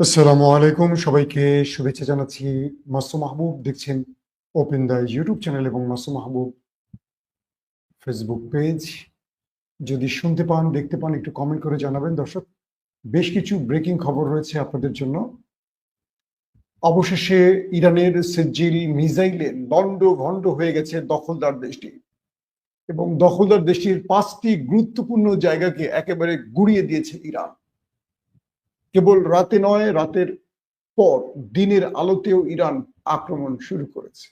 আসসালামু আলাইকুম। সবাইকে শুভেচ্ছা জানাচ্ছি। মাসু মাহবুব দেখছেন ওপেন দ্য ইউটিউব চ্যানেল এবং মাসু মাহবুব ফেসবুক পেজ যদি শুনতে পান, দেখতে পান, একটু কমেন্ট করে জানাবেন। দর্শক, বেশ কিছু ব্রেকিং খবর রয়েছে আপনাদের জন্য। অবশেষে ইরানের সেজিল মিসাইলে দণ্ড ভণ্ড হয়ে গেছে দখলদার দেশটি এবং দখলদার দেশটির পাঁচটি গুরুত্বপূর্ণ জায়গাকে একেবারে গুড়িয়ে দিয়েছে ইরান। কেবল রাতে নয় রাতের পর দিনের আলোতেও ইরান আক্রমণ শুরু করেছে।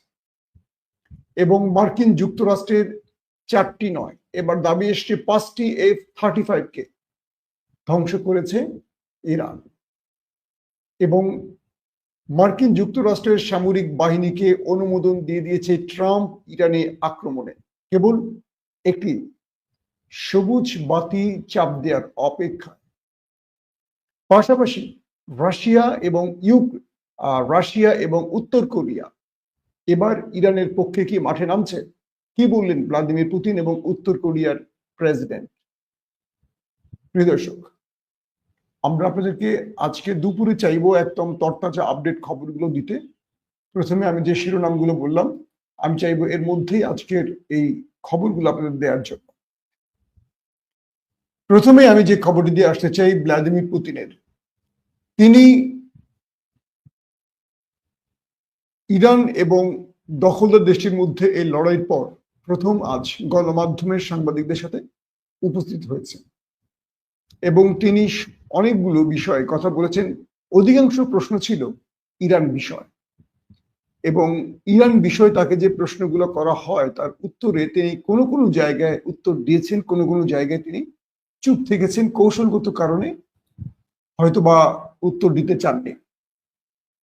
এবং মার্কিন যুক্তরাষ্ট্রের চারটি নয় এবার দাবি এসছে পাঁচটি এফ থার্টি ফাইভ কে ধ্বংস করেছে ইরান। এবং মার্কিন যুক্তরাষ্ট্রের সামরিক বাহিনীকে অনুমোদন দিয়ে দিয়েছে ট্রাম্প ইরানে আক্রমণে। কেবল একটি সবুজ বাতি চাপ দেওয়ার অপেক্ষা পাশাপাশি রাশিয়া এবং ইউক রাশিয়া এবং উত্তর কোরিয়া। এবার ইরানের পক্ষে কি মাঠে নামছে? কি বললেন ভ্লাদিমির পুতিন এবং উত্তর কোরিয়ার প্রেসিডেন্ট? প্রিয় দর্শক, আমরা আপনাদেরকে আজকে দুপুরে চাইব একদম তরতাজা আপডেট খবরগুলো দিতে। প্রথমে আমি যে শিরোনামগুলো বললাম, আমি চাইব এর মধ্যেই আজকের এই খবরগুলো আপনাদের দেওয়ার জন্য। প্রথমে আমি যে খবরটি দিয়ে আসতে চাই ভ্লাদিমির পুতিনের। তিনি ইরান এবং দখলদার দেশটির মধ্যে এই লড়াইয়ের পর প্রথম আজ গণমাধ্যমের সাংবাদিকদের সাথে উপস্থিত হয়েছে এবং তিনি অনেকগুলো বিষয়ে কথা বলেছেন। অধিকাংশ প্রশ্ন ছিল ইরান বিষয়। এবং ইরান বিষয়ে তাকে যে প্রশ্নগুলো করা হয়, তার উত্তরে তিনি কোনো কোনো জায়গায় উত্তর দিয়েছেন, কোনো কোনো জায়গায় তিনি চুপ থেকেছেন কৌশলগত কারণে। হয়তো বা উত্তর দিতে চাননি।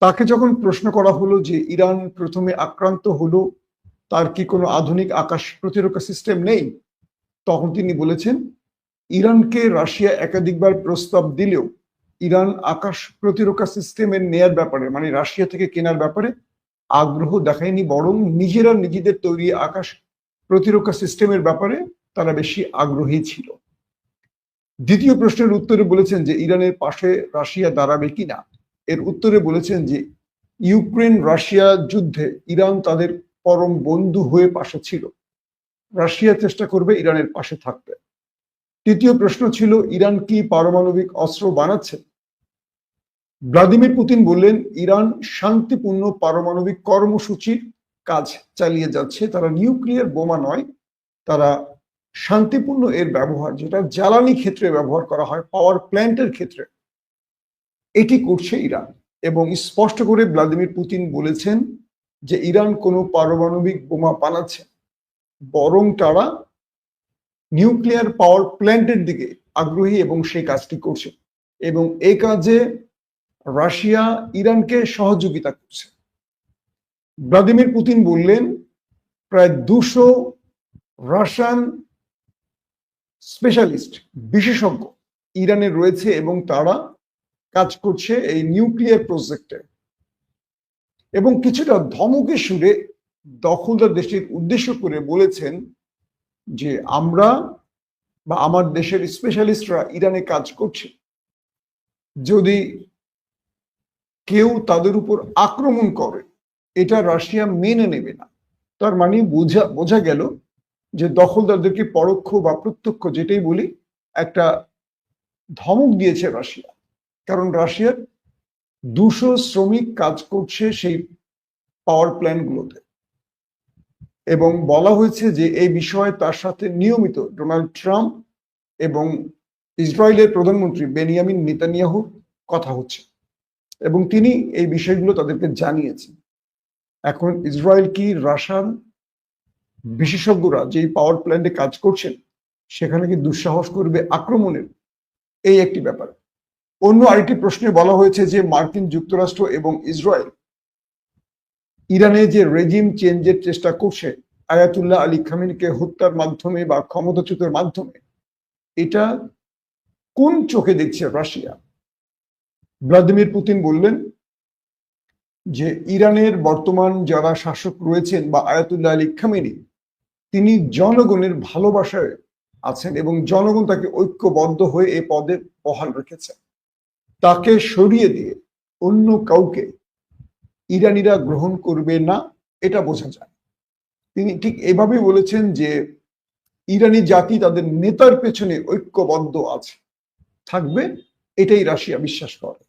তাকে যখন প্রশ্ন করা হলো যে ইরান প্রথমে আক্রান্ত হলো, তার কি কোনো আধুনিক আকাশ প্রতিরক্ষা সিস্টেম নেই? তখন তিনি বলেছেন, ইরানকে রাশিয়া একাধিকবার প্রস্তাব দিলেও ইরান আকাশ প্রতিরক্ষা সিস্টেমের নেয়ার ব্যাপারে মানে রাশিয়া থেকে কেনার ব্যাপারে আগ্রহ দেখায়নি, বরং নিজেরা নিজেদের তৈরি আকাশ প্রতিরক্ষা সিস্টেমের ব্যাপারে তারা বেশি আগ্রহী ছিল। দ্বিতীয় প্রশ্নের উত্তরে বলেছেন যে ইরানের পাশে রাশিয়া দাঁড়াবে কিনা। এর উত্তরে বলেছেন যে ইউক্রেন রাশিয়া যুদ্ধে ইরান তাদের পরম বন্ধু হয়ে পাশে ছিল। রাশিয়া চেষ্টা করবে ইরানের পাশে থাকতে। তৃতীয় প্রশ্ন ছিল, ইরান কি পারমাণবিক অস্ত্র বানাচ্ছে? ভ্লাদিমির পুতিন বললেন, ইরান শান্তিপূর্ণ পারমাণবিক কর্মসূচির কাজ চালিয়ে যাচ্ছে। তারা নিউক্লিয়ার বোমা নয়, তারা শান্তিপূর্ণ এর ব্যবহার, যেটা জ্বালানি ক্ষেত্রে ব্যবহার করা হয় পাওয়ার প্ল্যান্টের ক্ষেত্রে। এটি করছে ইরান এবং স্পষ্ট করে ভ্লাদিমির পুতিন বলেছেন যে ইরান কোনো পারমাণবিক বোমা বানাচ্ছে, বরং তারা নিউক্লিয়ার পাওয়ার প্ল্যান্টের দিকে আগ্রহী এবং সেই কাজটি করছে এবং এই কাজে রাশিয়া ইরানকে সহযোগিতা করছে। ভ্লাদিমির পুতিন বললেন, প্রায় দুশো রাশিয়ান স্পেশালিস্ট, বিশেষজ্ঞ ইরানে রয়েছে এবং তারা কাজ করছে এই নিউক্লিয়ার প্রজেক্টে। এবং কিছুটা ধমকে সুরে দখলদার দেশের উদ্দেশ্য করে বলেছেন যে আমরা বা আমার দেশের স্পেশালিস্টরা ইরানে কাজ করছে। যদি কেউ তাদের উপর আক্রমণ করে, এটা রাশিয়া মেনে নেবে না। তার মানে বোঝা বোঝা গেল যে দখলদারদেরকে পরোক্ষ বা প্রত্যক্ষ যেটাই বলি, একটা ধমক দিয়েছে রাশিয়া। কারণ রাশিয়ার দুশো শ্রমিক কাজ করছে সেই পাওয়ার প্ল্যান্টগুলোতে এবং বলা হয়েছে যে এই বিষয়ে তার সাথে নিয়মিত ডোনাল্ড ট্রাম্প এবং ইসরায়েলের প্রধানমন্ত্রী বেনিয়ামিন নেতানিয়াহুর কথা হচ্ছে। এবং তিনি এই বিষয়গুলো তাদেরকে জানিয়েছেন। এখন ইসরায়েল কি রাশার বিশেষজ্ঞরা যেই পাওয়ার প্ল্যান্টে কাজ করছেন, সেখানে কি দুঃসাহস করবে আক্রমণের? এই একটি ব্যাপার। অন্য আরেকটি প্রশ্নে বলা হয়েছে যে মার্কিন যুক্তরাষ্ট্র এবং ইসরায়েল ইরানে যে রেজিম চেঞ্জের চেষ্টা করছে, আয়াতুল্লাহ আলী খামিনকে হত্যার মাধ্যমে বা ক্ষমতাচ্যুতের মাধ্যমে, এটা কোন চোখে দেখছে রাশিয়া? ভ্লাদিমির পুতিন বললেন যে ইরানের বর্তমান যারা শাসক রয়েছেন বা আয়াতুল্লাহ আলী খামেনি তিনি জনগণের ভালোবাসায় আছেন এবং জনগণ তাকে ঐক্যবদ্ধ হয়ে এই পদে বহাল রেখেছে। তাকে সরিয়ে দিয়ে অন্য কাউকে ইরানিরা গ্রহণ করবে না, এটা বোঝা যায়। তিনি ঠিক এভাবে বলেছেন যে ইরানি জাতি তাদের নেতার পেছনে ঐক্যবদ্ধ আছে। থাকবে, এটাই রাশিয়া বিশ্বাস করে।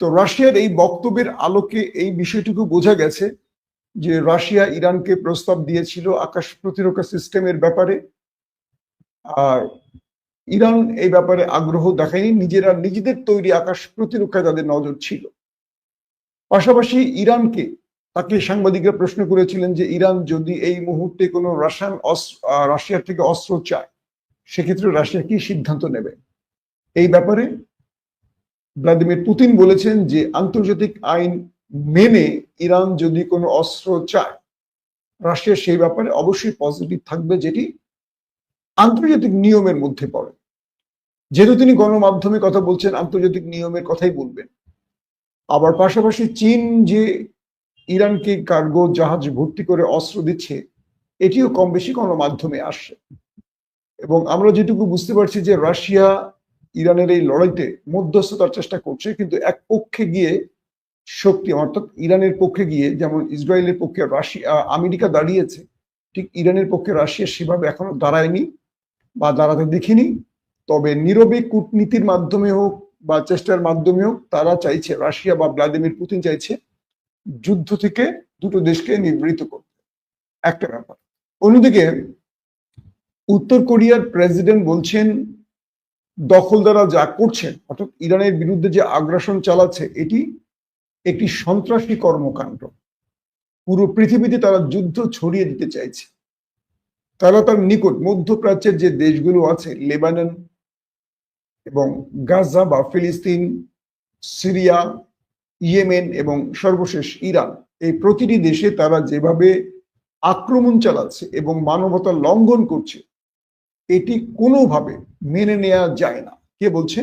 তো রাশিয়ার এই বক্তব্যের আলোকে এই বিষয়টুকু বোঝা গেছে যে রাশিয়া ইরানকে প্রস্তাব দিয়েছিল আকাশ প্রতিরক্ষা সিস্টেমের ব্যাপারে। আর ইরান এই ব্যাপারে আগ্রহ দেখায়নি, নিজেরা নিজেদের তৈরি আকাশ প্রতিরক্ষায় তাদের নজর ছিল। পাশাপাশি ইরানকে তাকে সাংবাদিকরা প্রশ্ন করেছিলেন যে ইরান যদি এই মুহূর্তে কোনো রাশিয়ান রাশিয়ার থেকে অস্ত্র চায়, সেক্ষেত্রে রাশিয়া কি সিদ্ধান্ত নেবে? এই ব্যাপারে ভ্লাদিমির পুতিন বলেছেন যে আন্তর্জাতিক আইন মেনে ইরান যদি কোনো অস্ত্র চায়, রাশিয়া সেই ব্যাপারে অবশ্যই পজিটিভ থাকবে, যেটি আন্তর্জাতিক নিয়মের মধ্যে পড়ে। যেহেতু তিনি গণমাধ্যমে কথা বলছেন, আন্তর্জাতিক নিয়মের কথাই বলবেন। আবার পাশাপাশি চীন যে ইরানকে কার্গো জাহাজ ভর্তি করে অস্ত্র দিচ্ছে, এটিও কম বেশি গণমাধ্যমে আসছে। এবং আমরা যেটুকু বুঝতে পারছি যে রাশিয়া ইরানের এই লড়াইতে মধ্যস্থতার চেষ্টা করছে, কিন্তু এক পক্ষে গিয়ে শক্তি, অর্থাৎ ইরানের পক্ষে গিয়ে, যেমন ইসরায়েলের পক্ষে রাশিয়া আমেরিকা দাঁড়িয়েছে, ঠিক ইরানের পক্ষে রাশিয়া সেভাবে এখনও দাঁড়ায়নি বা দাঁড়াতে দেখিনি। তবে নীরবে কূটনীতির মাধ্যমে হোক বা চেষ্টার মাধ্যমে হোক, তারা চাইছে, রাশিয়া বা ভ্লাদিমির পুতিন চাইছে যুদ্ধ থেকে দুটো দেশকে নিবৃত করতে। একটা ব্যাপার। অন্যদিকে, উত্তর কোরিয়ার প্রেসিডেন্ট বলছেন দখলদারা যা করছেন, অর্থাৎ ইরানের বিরুদ্ধে যে আগ্রাসন চালাচ্ছে, এটি একটি সন্ত্রাসী কর্মকাণ্ড। পুরো পৃথিবীতে তারা যুদ্ধ ছড়িয়ে দিতে চাইছে। তারা তার নিকট মধ্যপ্রাচ্যের যে দেশগুলো আছে, লেবানন এবং গাজা বা ফিলিস্তিন, সিরিয়া, ইয়েমেন এবং সর্বশেষ ইরান, এই প্রতিটি দেশে তারা যেভাবে আক্রমণ চালাচ্ছে এবং মানবতা লঙ্ঘন করছে, এটি কোনোভাবে মেনে নেওয়া যায় না। কে বলছে?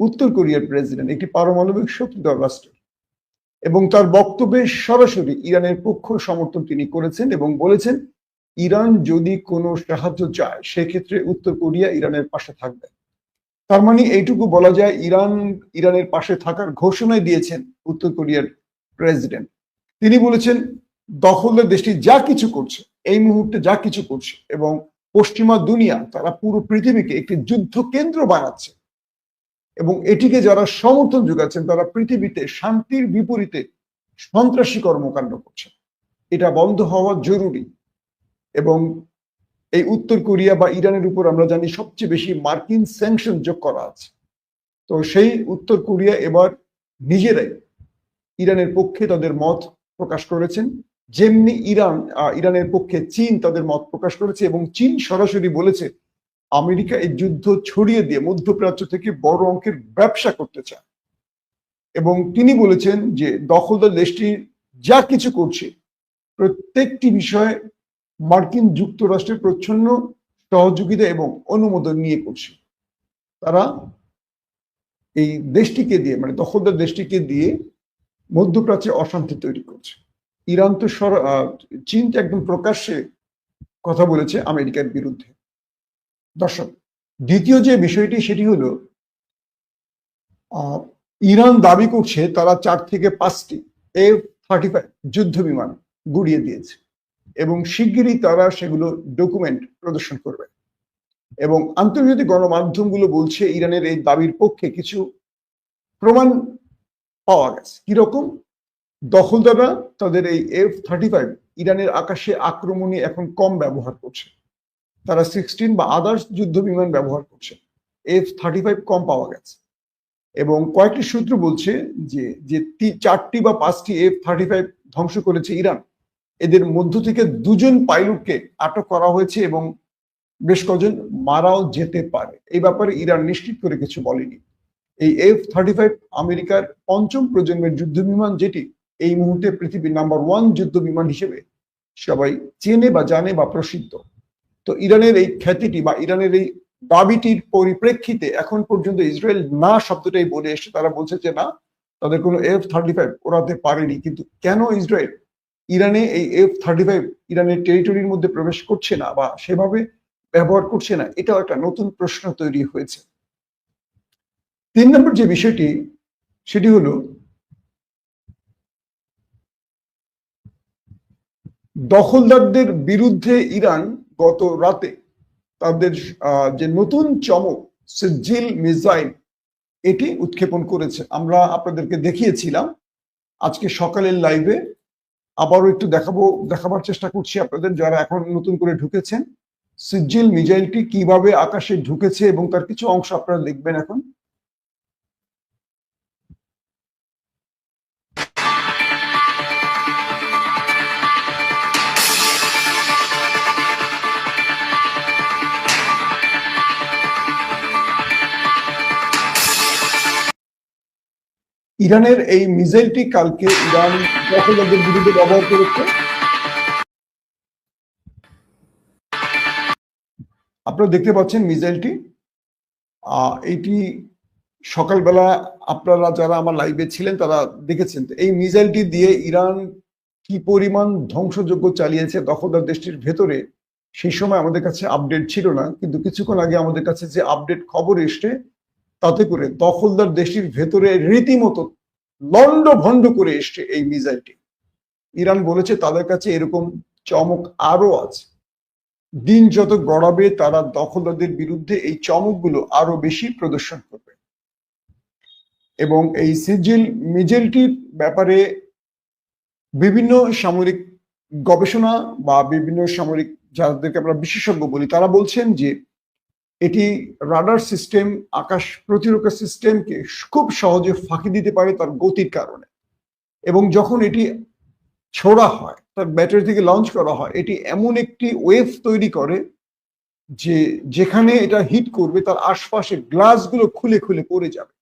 উত্তর কোরিয়ার প্রেসিডেন্ট, একটি পারমাণবিক শক্তি শক্তিধর রাষ্ট্র। এবং তার বক্তব্যে সরাসরি ইরানের পক্ষ সমর্থন তিনি করেছেন এবং বলেছেন, ইরান যদি কোনো সাহায্য চায়, সেক্ষেত্রে উত্তর কোরিয়া ইরানের পাশে থাকবে। তার মানে এইটুকু বলা যায়, ইরান ইরানের পাশে থাকার ঘোষণাই দিয়েছেন উত্তর কোরিয়ার প্রেসিডেন্ট। তিনি বলেছেন দখলদার দেশটি যা কিছু করছে, এই মুহূর্তে যা কিছু করছে এবং পশ্চিমা দুনিয়া, তারা পুরো পৃথিবীকে একটি যুদ্ধ কেন্দ্র বানাচ্ছে। এবং এটিকে যারা সমর্থন যোগাচ্ছেন, তারা পৃথিবীতে শান্তির বিপরীতে সন্ত্রাসী কর্মকাণ্ড করছে এটা বন্ধ হওয়া জরুরি। এবং এই উত্তর কোরিয়া বা ইরানের উপর আমরা জানি সবচেয়ে বেশি মার্কিন স্যাংশন যোগ করা আছে। তো সেই উত্তর কোরিয়া এবার নিজেরাই ইরানের পক্ষে তাদের মত প্রকাশ করেছেন। যেমনি ইরান ইরানের পক্ষে চীন তাদের মত প্রকাশ করেছে এবং চীন সরাসরি বলেছে আমেরিকা এই যুদ্ধ ছড়িয়ে দিয়ে মধ্যপ্রাচ্য থেকে বড় অঙ্কের ব্যবসা করতে চায়। এবং তিনি বলেছেন যে দখলদার দেশটি যা কিছু করছে, প্রত্যেকটি বিষয়ে মার্কিন যুক্তরাষ্ট্রের প্রচ্ছন্ন সহযোগিতা এবং অনুমোদন নিয়ে করছে। তারা এই দেশটিকে দিয়ে মানে দখলদার দেশটিকে দিয়ে মধ্যপ্রাচ্যে অশান্তি তৈরি করছে। ইরান তো চীন একদম প্রকাশ্যে কথা বলেছে আমেরিকার বিরুদ্ধে। দর্শক, দ্বিতীয় যে বিষয়টি সেটি হলো ইরান দাবি করছে তারা চার থেকে পাঁচটি এফ থার্টি ফাইভ যুদ্ধ বিমান গুড়িয়ে দিয়েছে এবং শিগগিরই তারা সেগুলো ডকুমেন্ট প্রদর্শন করবে। এবং আন্তর্জাতিক গণমাধ্যমগুলো বলছে ইরানের এই দাবির পক্ষে কিছু প্রমাণ পাওয়া গেছে। কীরকম? দখলদাররা তাদের এই এফ থার্টি ফাইভ ইরানের আকাশে আক্রমণে এখন কম ব্যবহার করছে। তারা সিক্সটিন বা আদার্স যুদ্ধ বিমান ব্যবহার করছে। এফ থার্টি ফাইভ কম পাওয়া গেছে। এবং কয়েকটি সূত্র বলছে যে যে চারটি বা পাঁচটি এফ থার্টি ফাইভ ধ্বংস করেছে ইরান। এদের মধ্য থেকে দুজন পাইলটকে আটক করা হয়েছে এবং বেশ কজন মারাও যেতে পারে। এই ব্যাপারে ইরান নিশ্চিত করে কিছু বলেনি। এই এফ থার্টি ফাইভ আমেরিকার পঞ্চম প্রজন্মের যুদ্ধ বিমান যেটি, এই মুহূর্তে পৃথিবীর নাম্বার ওয়ান যুদ্ধ বিমান হিসেবে সবাই চেনে বা জানে বা প্রসিদ্ধ। তো ইরানের এই খ্যাতিটি বা ইরানের এই দাবিটির পরিপ্রেক্ষিতে এখন পর্যন্ত ইসরায়েল না শব্দটাই বলে এসে তারা বলছে যে, না, তাদের কোনো এফ থার্টি ফাইভ ওড়াতে পারেনি। কিন্তু কেন ইসরায়েল ইরানে এই এফ থার্টি ফাইভ ইরানের টেরিটরির মধ্যে প্রবেশ করছে না বা সেভাবে ব্যবহার করছে না? এটাও একটা নতুন প্রশ্ন তৈরি হয়েছে। তিন নম্বর যে বিষয়টি, সেটি হলো দখলদারদের বিরুদ্ধে ইরান গত রাতে তাদের যে নতুন চমক সিজিল মিসাইল, এটি উৎক্ষেপণ করেছে। আমরা আপনাদেরকে দেখিয়েছিলাম। আজকে সকালের লাইভে আবারও একটু দেখাবো, দেখাবার চেষ্টা করছি আপনাদের যারা এখন নতুন করে ঢুকেছেন। সিজিল মিসাইলটি কীভাবে আকাশে ঢুকেছে এবং তার কিছু অংশ আপনারা দেখবেন এখন। ইরানের এই মিসাইলটি কালকে ইরান দখলদারদের বিরুদ্ধে ব্যবহার করেছে। আপনারা দেখতে পাচ্ছেন মিসাইলটি। এইটি সকালবেলা আপনারা যারা আমার লাইভে ছিলেন, তারা দেখেছেন। এই মিসাইলটি দিয়ে ইরান কি পরিমাণ ধ্বংসযজ্ঞ চালিয়েছে দখলদার দেশটির ভেতরে, সেই সময় আমাদের কাছে আপডেট ছিল না। কিন্তু কিছুক্ষণ আগে আমাদের কাছে যে আপডেট খবর এসছে তাতে করে দখলদার দেশটির ভেতরে রীতিমতো লন্ড ভন্ড করে এসছে এই মিসাইলটি। ইরান বলেছে তাদের কাছে এরকম চমক আরও আছে। দিন যত গড়াবে তারা দখলদারদের বিরুদ্ধে এই চমকগুলো আরও বেশি প্রদর্শন করবে। এবং এই সিজিল মিজেলটির ব্যাপারে বিভিন্ন সামরিক গবেষণা বা বিভিন্ন সামরিক যাদেরকে আমরা বিশেষজ্ঞ বলি, তারা বলছেন যে এটি রাডার সিস্টেম, আকাশ প্রতিরক্ষা সিস্টেমকে খুব সহজে ফাঁকি দিতে পারে তার গতির কারণে। এবং যখন এটি ছোড়া হয়, তার ব্যাটারি থেকে লঞ্চ করা হয়, এটি এমন একটি ওয়েভ তৈরি করে যে যেখানে এটা হিট করবে, তার আশপাশে গ্লাসগুলো খুলে খুলে পড়ে যাবে।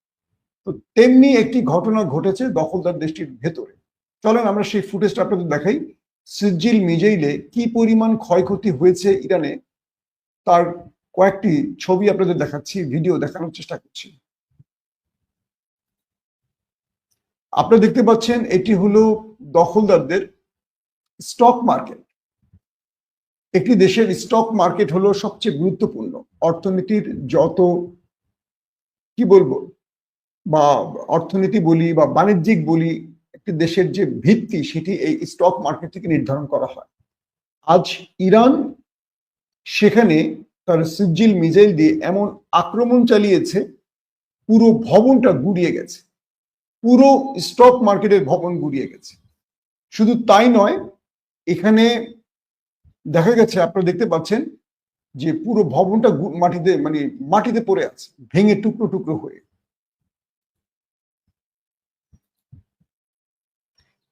তো তেমনি একটি ঘটনা ঘটেছে দখলদার দেশটির ভেতরে। চলেন আমরা সেই ফুটেজটা আপনাদের দেখাই। সিজিল মিজাইলে কি পরিমাণ ক্ষয়ক্ষতি হয়েছে ইরানে, তার কয়েকটি ছবি আপনাদের দেখাচ্ছি ভিডিও দেখানোর চেষ্টা করছি। আপনারা দেখতে পাচ্ছেন, এটি হলো দখলদারদের স্টক মার্কেট একটি দেশের স্টক মার্কেট হলো সবচেয়ে গুরুত্বপূর্ণ। অর্থনীতির যত, কি বলব, বা অর্থনীতি বলি বা বাণিজ্যিক বলি, একটি দেশের যে ভিত্তি, সেটি এই স্টক মার্কেট থেকে নির্ধারণ করা হয়। আজ ইরান, সেখানে তার সিজিল মিজাইল দিয়ে এমন আক্রমণ চালিয়েছে, পুরো ভবনটা গুড়িয়ে গেছে। পুরো স্টক মার্কেটের ভবন গুড়িয়ে গেছে। শুধু তাই নয়, এখানে দেখা গেছে, আপনারা দেখতে পাচ্ছেন যে পুরো ভবনটা মাটিতে মানে মাটিতে পড়ে আছে, ভেঙে টুকরো টুকরো হয়ে।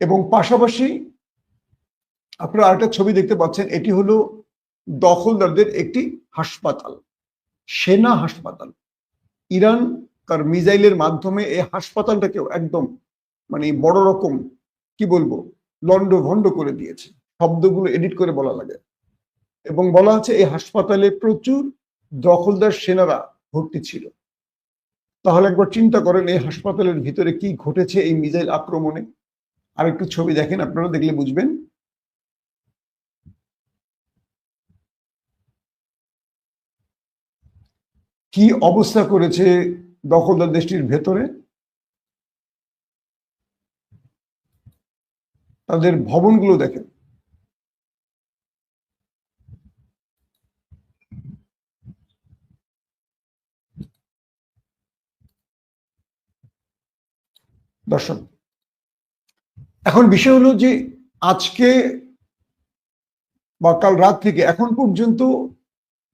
এবং পাশাপাশি আপনারা আরেকটা ছবি দেখতে পাচ্ছেন, এটি হলো দখলদারদের একটি হাসপাতাল, সেনা হাসপাতাল। ইরান তার মিজাইলের মাধ্যমে এই হাসপাতালটাকেও একদম মানে বড় রকম, কি বলব, লন্ড ভন্ড করে দিয়েছে। শব্দগুলো এডিট করে বলা লাগে। এবং বলা আছে এই হাসপাতালে প্রচুর দখলদার সেনারা ভর্তি ছিল। তাহলে একবার চিন্তা করেন এই হাসপাতালের ভিতরে কি ঘটেছে এই মিজাইল আক্রমণে। আর একটু ছবি দেখেন, আপনারা দেখলে বুঝবেন। কি অবস্থা করেছে দখলদার দেশটির ভেতরে? তাদের ভবনগুলো দেখেন। দর্শক, এখন বিষয় হলো যে আজকে বা কাল রাত থেকে এখন পর্যন্ত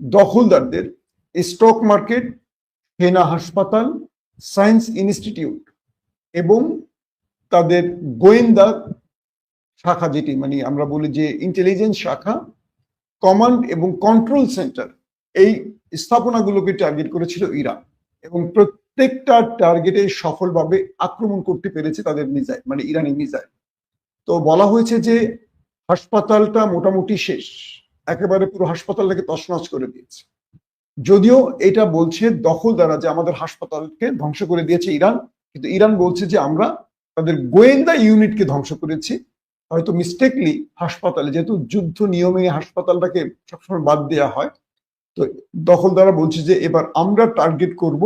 দখলদারদের স্টক মার্কেট, হেনা হাসপাতাল, সায়েন্স ইনস্টিটিউট এবং তাদের গোয়েন্দা শাখা যেটি মানে আমরা বলি যে ইন্টেলিজেন্স শাখা কমান্ড এবং কন্ট্রোল সেন্টার এই স্থাপনাগুলোকে টার্গেট করেছিল ইরান এবং প্রত্যেকটা টার্গেটে সফলভাবে আক্রমণ করতে পেরেছে তাদের মিসাইল মানে ইরানি মিসাইল তো বলা হয়েছে যে হাসপাতালটা মোটামুটি শেষ, একেবারে পুরো হাসপাতালটাকে তছনছ করে দিয়েছে। যদিও এটা বলছে দখল দ্বারা যে আমাদের হাসপাতালকে ধ্বংস করে দিয়েছে ইরান, কিন্তু ইরান বলছে যে আমরা তাদের গোয়েন্দা ইউনিটকে ধ্বংস করেছি। হয়তো মিস্টেকলি হাসপাতালে, যেহেতু যুদ্ধ নিয়মে হাসপাতালটাকে সবসময় বাদ দেওয়া হয়, তো দখলদারা বলছে যে এবার আমরা টার্গেট করব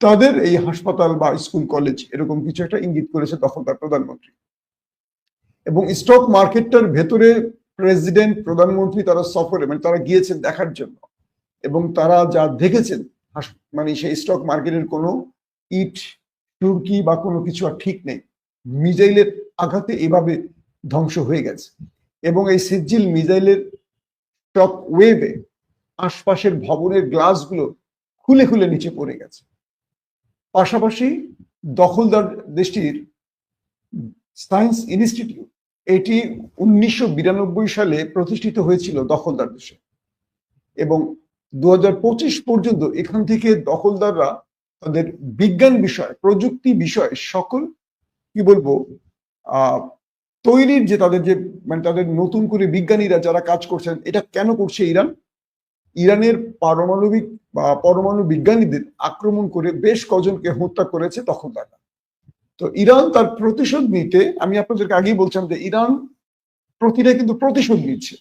তাদের এই হাসপাতাল বা স্কুল কলেজ এরকম কিছু একটা ইঙ্গিত করেছে দখলদার প্রধানমন্ত্রী। এবং স্টক মার্কেটটার ভেতরে প্রেসিডেন্ট প্রধানমন্ত্রী তারা সফরে মানে তারা গিয়েছেন দেখার জন্য। তারা যা দেখেছেন মানে সেই স্টক মার্কেটের কোনো ইট, টুর্কি বা কোনো কিছু আর ঠিক নেই। মিজাইলের আঘাতে এভাবে ধ্বংস হয়ে গেছে। এবং এই সিজিল মিজাইলের টপ ওয়েভে আশপাশের ভবনের গ্লাসগুলো খুলে খুলে নিচে পড়ে গেছে। পাশাপাশি দখলদার দেশটির সায়েন্স ইনস্টিটিউট এটি উনিশশো বিরানব্বই সালে প্রতিষ্ঠিত হয়েছিল দখলদার দেশে। এবং দু হাজার পঁচিশ পর্যন্ত এখান থেকে দখলদাররা তাদের বিজ্ঞান বিষয়, প্রযুক্তি বিষয় সকল, কি বলব তৈরির যে তাদের যে মানে তাদের নতুন করে বিজ্ঞানীরা যারা কাজ করছেন, এটা কেন করছে ইরান? ইরানের পারমাণবিক বা পরমাণু বিজ্ঞানীদের আক্রমণ করে বেশ কজনকে হত্যা করেছে তখন তারা তো ইরান তার প্রতিশোধ নিতে, আমি আপনাদেরকে আগেই বলছিলাম যে ইরান প্রতিটা কিন্তু প্রতিশোধ নিচ্ছে।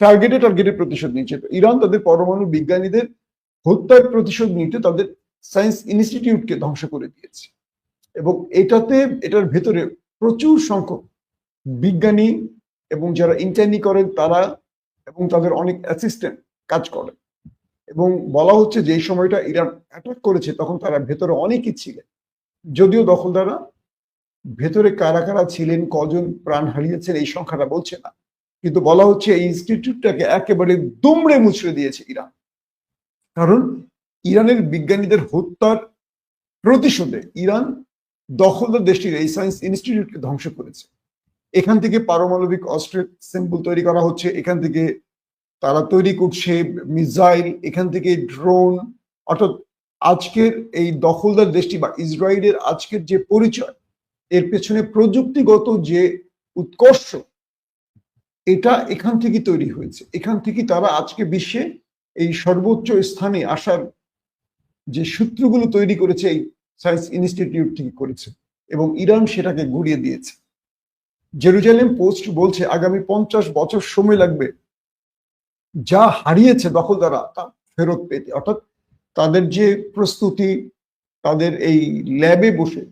টার্গেটে টার্গেটে প্রতিশোধ নিচ্ছে ইরান তাদের পরমাণু বিজ্ঞানীদের হত্যার প্রতিশোধ নিতে তাদের সায়েন্স ইনস্টিটিউটকে ধ্বংস করে দিয়েছে। এবং এটাতে, এটার ভেতরে প্রচুর সংখ্যক বিজ্ঞানী এবং যারা ইন্টার্নি করেন তারা এবং তাদের অনেক অ্যাসিস্ট্যান্ট কাজ করে। এবং বলা হচ্ছে যে এই সময়টা ইরান অ্যাটাক করেছে, তখন তারা ভেতরে অনেকেই ছিলেন। যদিও দখলদাররা ভেতরে কারা কারা ছিলেন, কজন প্রাণ হারিয়েছেন, এই সংখ্যাটা বলছে না। কিন্তু বলা হচ্ছে এই ইনস্টিটিউটটাকে একেবারে দুমড়ে মুছড়ে দিয়েছে ইরান। কারণ ইরানের বিজ্ঞানীদের হত্যার প্রতিশোধে ইরান দখলদার দেশটির এই সায়েন্স ইনস্টিটিউটকে ধ্বংস করেছে। এখান থেকে পারমাণবিক অস্ত্রের স্যাম্পল তৈরি করা হচ্ছে, এখান থেকে তারা তৈরি করছে মিসাইল, এখান থেকে ড্রোন। অর্থাৎ আজকের এই দখলদার দেশটি বা ইসরায়েলের আজকের যে পরিচয়, এর পেছনে প্রযুক্তিগত যে উৎকর্ষ এটা এখান থেকে তৈরি হয়েছে। এখান থেকে তারা আজকে বিশ্বে এই সর্বোচ্চ স্থানে আসার যে সূত্রগুলো তৈরি করেছে এই সায়েন্স ইনস্টিটিউট থেকে করেছে এবং ইরান সেটাকে গুড়িয়ে দিয়েছে। জেরুজালেম পোস্ট বলছে, আগামী পঞ্চাশ বছর সময় লাগবে। যা হারিয়েছে দখল দখলদারা তা ফেরত পেতে। অর্থাৎ তাদের যে প্রস্তুতি, তাদের এই ল্যাবে বসে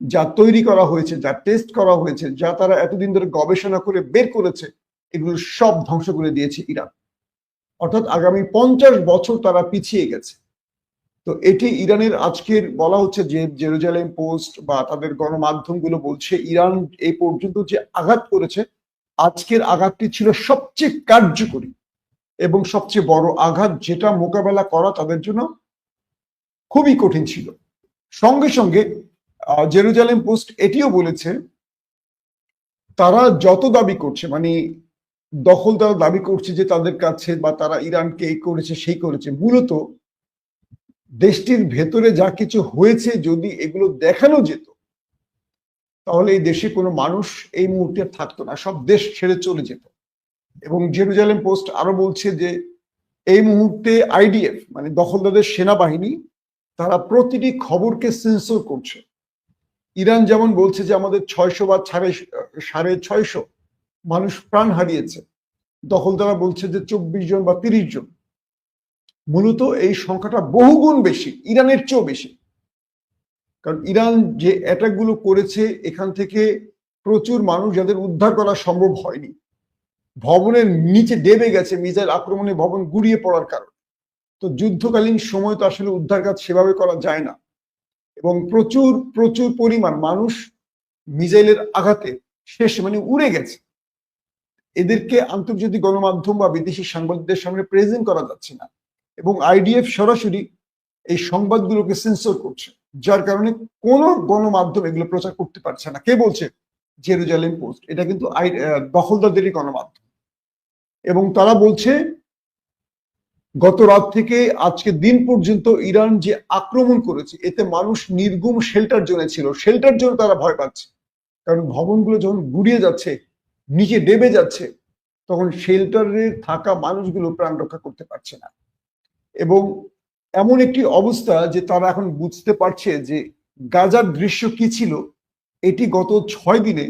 যা তৈরি করা হয়েছে, যা টেস্ট করা হয়েছে, যা তারা এতদিন ধরে গবেষণা করে বের করেছে এগুলো সব ধ্বংস করে দিয়েছে ইরান। অর্থাৎ আগামী পঞ্চাশ বছর তারা পিছিয়ে গেছে। তো এটি ইরানের আজকের বলা হচ্ছে যে জেরুজালেম পোস্ট বা তাদের গণমাধ্যমগুলো বলছে ইরান এই পর্যন্ত যে আঘাত করেছে, আজকের আঘাতটি ছিল সবচেয়ে কার্যকরী এবং সবচেয়ে বড় আঘাত যেটা মোকাবেলা করা তাদের জন্য খুবই কঠিন ছিল। সঙ্গে সঙ্গে জেরুজালেম পোস্ট এটিও বলেছে, তারা যত দাবি করছে মানে দখলদার দাবি করছে যে তাদের কাছে বা তারা ইরানকে এই করেছে, সেই করেছে। মূলত দেশটির ভেতরে যা কিছু হয়েছে যদি এগুলো দেখানো যেত, তাহলে এই দেশে কোনো মানুষ এই মুহূর্তে থাকতো না। সব দেশ ছেড়ে চলে যেত। এবং জেরুজালেম পোস্ট আরও বলছে যে এই মুহূর্তে আইডিএফ মানে দখলদারদের সেনাবাহিনী, তারা প্রতিটি খবরকে সেন্সর করছে। ইরান যেমন বলছে যে আমাদের ছয়শো বা সাড়ে সাড়ে ছয়শো মানুষ প্রাণ হারিয়েছে। দখলদারা বলছে যে চব্বিশ জন বা তিরিশ জন। মূলত এই সংখ্যাটা বহুগুণ বেশি, ইরানের চেয়েও বেশি। কারণ ইরান যে অ্যাটাকগুলো করেছে, এখান থেকে প্রচুর মানুষ যাদের উদ্ধার করা সম্ভব হয়নি। ভবনের নিচে দেবে গেছে, মিসাইল আক্রমণে ভবন গুড়িয়ে পড়ার কারণে। তো যুদ্ধকালীন সময় তো আসলে উদ্ধার কাজ সেভাবে করা যায় না। এবং প্রচুর প্রচুর পরিমাণ মানুষ মিসাইলের আঘাতে শেষ মানে উড়ে গেছে। এদেরকে আন্তর্জাতিক গণমাধ্যম বা বিদেশি সাংবাদিকদের সামনে প্রেজেন্ট করা যাচ্ছে না। এবং আইডিএফ সরাসরি এই সংবাদগুলোকে সেন্সর করছে, যার কারণে কোন গণমাধ্যম এগুলো প্রচার করতে পারছে না। কে বলছে? জেরুজালেম পোস্ট এটা কিন্তু দখলদারদেরই গণমাধ্যম। এবং তারা বলছে, গত রাত থেকে আজকে দিন পর্যন্ত ইরান যে আক্রমণ করেছে, এতে মানুষ নির্গুম শেল্টার জোনে ছিল। শেল্টার জোনে তারা ভয় পাচ্ছে। কারণ ভবনগুলো যখন গুড়িয়ে যাচ্ছে নিচে ডেবে যাচ্ছে, তখন শেল্টারে থাকা মানুষগুলো প্রাণ রক্ষা করতে পারছে না। এবং এমন একটি অবস্থা যে তারা এখন বুঝতে পারছে যে গাজার দৃশ্য কি ছিল, এটি গত ছয় দিনে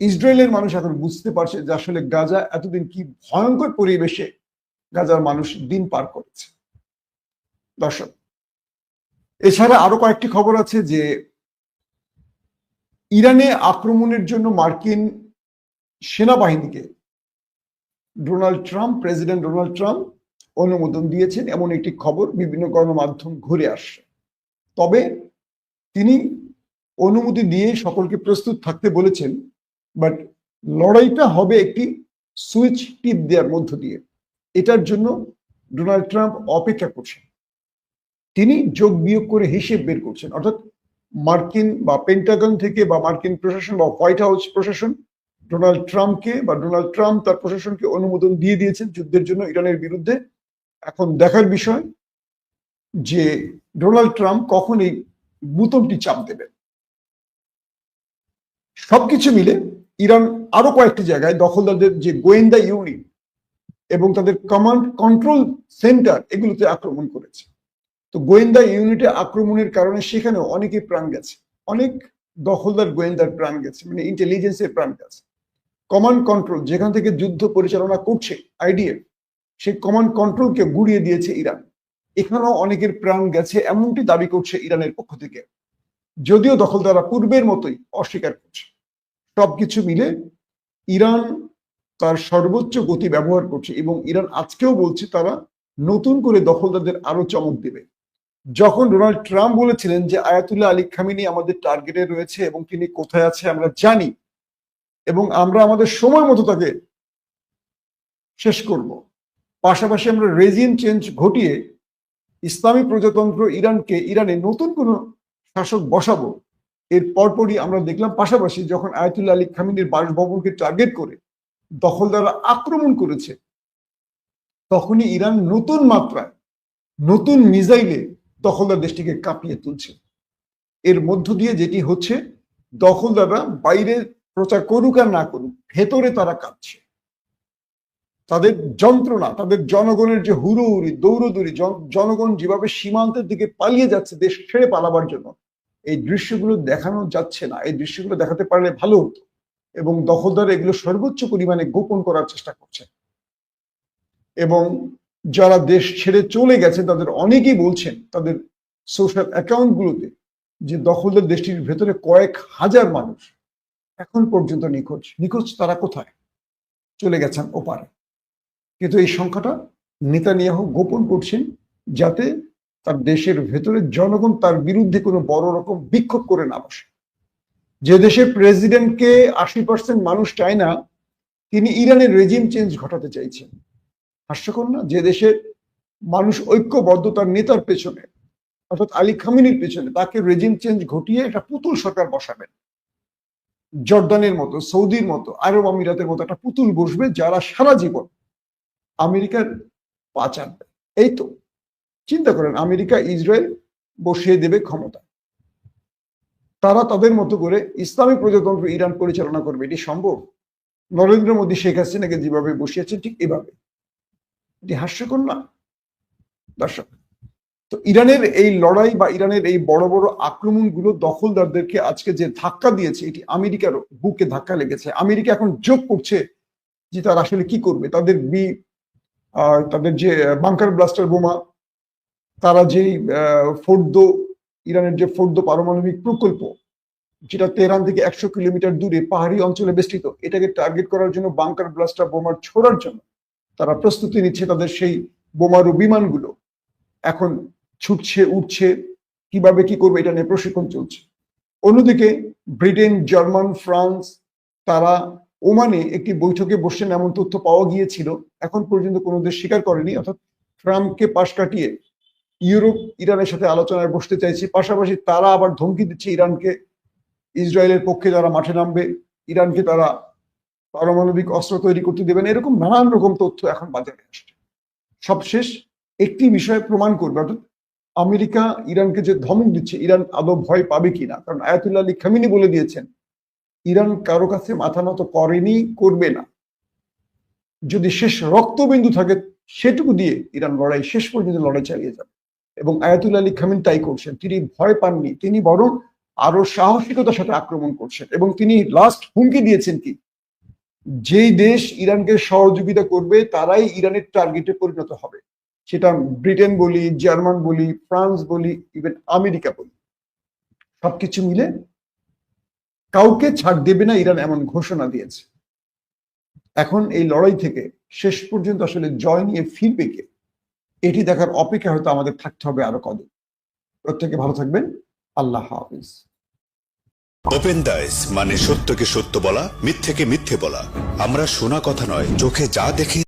ইসরায়েলের মানুষ এখন বুঝতে পারছে যে আসলে গাজা এতদিন কি ভয়ঙ্কর পরিবেশে গাজার মানুষ দিন পার করেছে। দর্শক, এছাড়া আরও কয়েকটি খবর আছে যে ইরানে আক্রমণের জন্য মার্কিন সেনাবাহিনীকে Donald Trump, president Donald Trump অনুমোদন দিয়েছেন, এমন একটি খবর বিভিন্ন গণমাধ্যম ঘুরে আসছে। তবে তিনি অনুমতি দিয়ে সকলকে প্রস্তুত থাকতে বলেছেন, বাট লড়াইটা হবে একটি সুইচ টিপ দেওয়ার মধ্য দিয়ে। এটার জন্য ডোনাল্ড ট্রাম্প অপেক্ষা করছেন। তিনি যোগ বিয়োগ করে হিসেব বের করছেন। অর্থাৎ মার্কিন বা পেন্টাগন থেকে বা মার্কিন প্রশাসন বা হোয়াইট হাউস প্রশাসন ডোনাল্ড ট্রাম্পকে বা ডোনাল্ড ট্রাম্প তার প্রশাসনকে অনুমোদন দিয়ে দিয়েছেন যুদ্ধের জন্য ইরানের বিরুদ্ধে। এখন দেখার বিষয় যে ডোনাল্ড ট্রাম্প কখন এই বুতমটি চাপ দেবেন। সবকিছু মিলে ইরান আরও কয়েকটি জায়গায় দখলদারদের যে গোয়েন্দা ইউনিট এবং তাদের কমান্ড কন্ট্রোল সেন্টার এগুলোতে আক্রমণ করেছে। তো গোয়েন্দা ইউনিটে আক্রমণের কারণে সেখানে অনেকে প্রাণ গেছে। অনেক দখলদার গোয়েন্দার প্রাণ গেছে মানে ইন্টেলিজেন্সের প্রাণ গেছে। কমান্ড কন্ট্রোল যেখান থেকে যুদ্ধ পরিচালনা করছে আইডিএফ সেই কমান্ড কন্ট্রোলকে গুড়িয়ে দিয়েছে ইরান। এখানেও অনেকের প্রাণ গেছে, এমনটি দাবি করছে ইরানের পক্ষ থেকে। যদিও দখলদাররা পূর্বের মতোই অস্বীকার করছে। সবকিছু মিলে ইরান তার সর্বোচ্চ গতি ব্যবহার করছে এবং ইরান আজকেও বলছে তারা নতুন করে দখলদারদের আরও চমক দেবে। যখন ডোনাল্ড ট্রাম্প বলেছিলেন যে আয়াতুল্লাহ আলী খামিনী আমাদের টার্গেটে রয়েছে এবং তিনি কোথায় আছে আমরা জানি এবং আমরা আমাদের সময় মতো তাকে শেষ করব। পাশাপাশি আমরা রেজিম চেঞ্জ ঘটিয়ে ইসলামী প্রজাতন্ত্র ইরানকে, ইরানে নতুন কোনো শাসক বসাবো, এর পরপরই আমরা দেখলাম পাশাপাশি যখন আয়াতুল্লাহ আলী খামিনীর বাসভবনকে টার্গেট করে, দখলদাররা আক্রমণ করেছে, তখনই ইরান নতুন মাত্রায়, নতুন মিজাইলে দখলদার দেশটিকে কাঁপিয়ে তুলছে। এর মধ্য দিয়ে যেটি হচ্ছে, দখলদাররা বাইরে প্রচার করুক আর না করুক, ভেতরে তারা কাঁপছে তাদের যন্ত্রণা, তাদের জনগণের যে হুড়োহুড়ি, দৌড়দৌড়ি জনগণ যেভাবে সীমান্তের দিকে পালিয়ে যাচ্ছে, দেশ ছেড়ে পালাবার জন্য, এই দৃশ্যগুলো দেখানো যাচ্ছে না। এই দৃশ্যগুলো দেখাতে পারলে ভালো হতো এবং দখলদার এগুলো সর্বোচ্চ পরিমাণে গোপন করার চেষ্টা করছে। এবং যারা দেশ ছেড়ে চলে গেছে, তাদের অনেকেই বলছেন, তাদের সোশ্যাল অ্যাকাউন্টগুলোতে যে দখলদার দেশটির ভেতরে কয়েক হাজার মানুষ এখন পর্যন্ত নিখোঁজ। নিখোঁজ তারা কোথায়? চলে গেছেন ওপারে। কিন্তু এই সংখ্যাটা নেতানিয়াহ গোপন করছেন যাতে তার দেশের ভেতরে জনগণ তার বিরুদ্ধে কোনো বড় রকম বিক্ষোভ করে না বসে। যে দেশের প্রেসিডেন্টকে আশি পার্সেন্ট মানুষ চায় না, তিনি ইরানের রেজিম চেঞ্জ ঘটাতে চাইছেন। হাস্যকর না? যে দেশের মানুষ ঐক্যবদ্ধ তার নেতার পেছনে, অর্থাৎ আলী খামিনির পেছনে, তাকে রেজিম চেঞ্জ ঘটিয়ে একটা পুতুল সরকার বসাবেন। জর্দানের মতো, সৌদির মতো, আরব আমিরাতের মতো একটা পুতুল বসবে যারা সারা জীবন আমেরিকার পা চাটবে এই তো। চিন্তা করেন, আমেরিকা, ইসরায়েল বসিয়ে দেবে ক্ষমতা। তারা তাদের মতো করে ইসলামী প্রজাতন্ত্র ইরান পরিচালনা করবে। এটি সম্ভব? নরেন্দ্র মোদী, শেখ হাসিনাকে যেভাবে বসিয়েছেন, ঠিক এভাবে। এটি হাস্যকর না? দর্শক তো ইরানের এই লড়াই বা ইরানের এই বড় বড় আক্রমণগুলো দখলদারদেরকে আজকে যে ধাক্কা দিয়েছে, এটি আমেরিকার বুকে ধাক্কা লেগেছে। আমেরিকা এখন যোগ করছে যে তারা আসলে কি করবে? তাদের বি তাদের যে বাংকার ব্লাস্টার বোমা, তারা যেই ফোর্দো, ইরানের যে ফোর্দো পারমাণবিক প্রকল্প, যেটা তেহরান থেকে একশো কিলোমিটার দূরে পাহাড়ি অঞ্চলে বেষ্টিত, এটাকে টার্গেট করার জন্য বাংকার ব্লাস্টার বোমার ছোড়ার জন্য তারা প্রস্তুতি নিচ্ছে তাদের সেই বোমারু বিমানগুলো। এখন ছুটছে, উঠছে, কীভাবে কি করবে এটা নিয়ে প্রশিক্ষণ চলছে। অন্যদিকে ব্রিটেন, জার্মান, ফ্রান্স তারা ওমানে একটি বৈঠকে বসছেন, এমন তথ্য পাওয়া গিয়েছিল। এখন পর্যন্ত কোনো দেশ স্বীকার করেনি, অর্থাৎ ট্রাম্পকে পাশ কাটিয়ে ইউরোপ, ইরানের সাথে আলোচনায় বসতে চাইছে। পাশাপাশি তারা আবার ধমকি দিচ্ছে ইরানকে। ইসরায়েলের পক্ষে যারা মাঠে নামবে, ইরানকে তারা পারমাণবিক অস্ত্র তৈরি করতে দেবেন এরকম নানান রকম তথ্য এখন বাজারে আসছে। সবশেষ একটি বিষয় প্রমাণ করবে, অর্থাৎ আমেরিকা ইরানকে যে ধমক দিচ্ছে, ইরান আদৌ ভয় পাবে কিনা? কারণ আয়াতুল্লাহ আলী খামিনি বলে দিয়েছেন, ইরান কারও কাছে মাথা নত করেনি, করবে না। যদি শেষ রক্তবিন্দু থাকে, সেটুকু দিয়ে ইরান লড়াই শেষ পর্যন্ত লড়াই চালিয়ে যাবে। এবং আয়াতুল আলী খামিন তাই করছেন, তিনি ভয় পাননি, তিনি বরং আরও সাহসিকতার সাথে আক্রমণ করছেন। এবং তিনি লাস্ট হুমকি দিয়েছেন কি? যেই দেশ ইরানকে সহযোগিতা করবে, তারাই ইরানের টার্গেটে পরিণত হবে। সেটা ব্রিটেন বলি জার্মান বলি ফ্রান্স বলি ইভেন আমেরিকা বলি। সবকিছু মিলে কাউকে ছাড় দেবে না ইরান এমন ঘোষণা দিয়েছে। এখন এই লড়াই থেকে শেষ পর্যন্ত আসলে জয় নিয়ে ফিরবে কে, এটি দেখার অপেক্ষা হয়তো আমাদের থাকতে হবে আরও কদিন। প্রত্যেকে ভালো থাকবেন। আল্লাহ হাফিজ। ওপেন দাইস মানে সত্যকে সত্য বলা, মিথ্যেকে মিথ্যে বলা। আমরা শোনা কথা নয়, চোখে যা দেখি